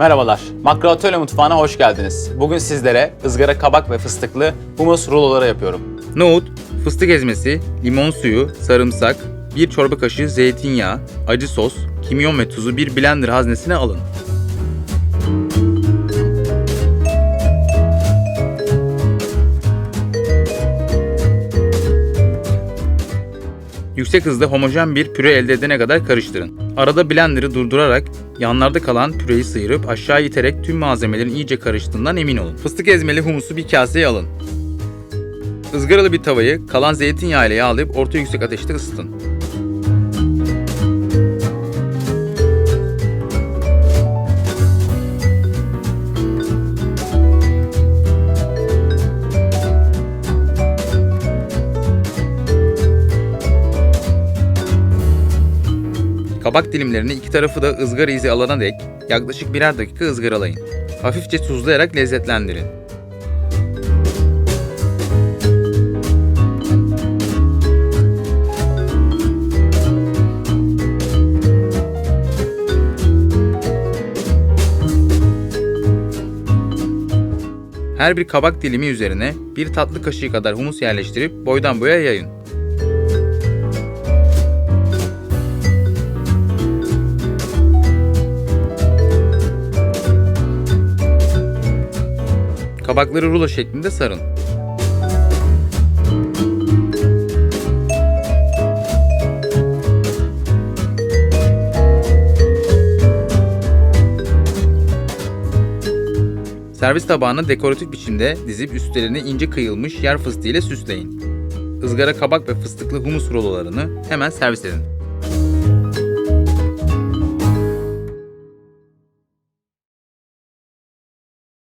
Merhabalar, Makro Atölye Mutfağı'na hoş geldiniz. Bugün sizlere ızgara kabak ve fıstıklı humus ruloları yapıyorum. Nohut, fıstık ezmesi, limon suyu, sarımsak, bir çorba kaşığı zeytinyağı, acı sos, kimyon ve tuzu bir blender haznesine alın. Yüksek hızda homojen bir püre elde edene kadar karıştırın. Arada blenderı durdurarak yanlarda kalan püreyi sıyırıp aşağı iterek tüm malzemelerin iyice karıştığından emin olun. Fıstık ezmeli humusu bir kaseye alın. Izgaralı bir tavayı kalan zeytinyağı ile yağlayıp orta yüksek ateşte ısıtın. Kabak dilimlerini iki tarafı da ızgara izi alana dek yaklaşık birer dakika ızgaralayın. Hafifçe tuzlayarak lezzetlendirin. Her bir kabak dilimi üzerine bir tatlı kaşığı kadar humus yerleştirip boydan boya yayın. Kabakları rulo şeklinde sarın. Servis tabağına dekoratif biçimde dizip üstlerine ince kıyılmış yer fıstığı ile süsleyin. Izgara kabak ve fıstıklı humus rulolarını hemen servis edin.